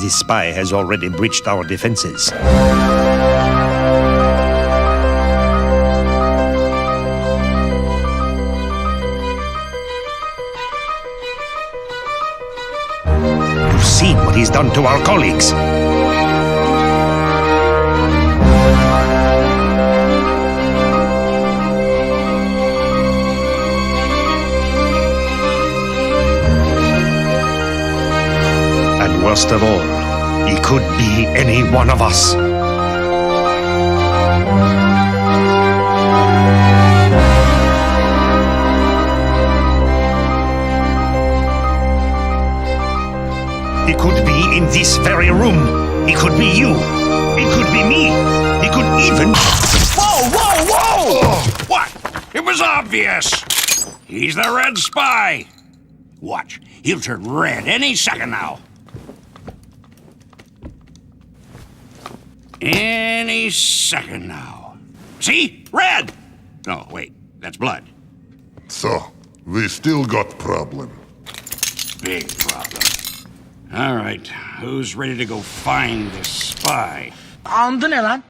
This spy has already breached our defenses. You've seen what he's done to our colleagues. And worst of all, he could be any one of us. He could be in this very room. He could be you. He could be me. He could even. Whoa, whoa, whoa! What? It was obvious. He's the red spy. Watch. He'll turn red any second now. Any second now. See? Red! No, wait. That's blood. So, we still got problem. Big problem. All right. Who's ready to go find this spy? Andı ne lan?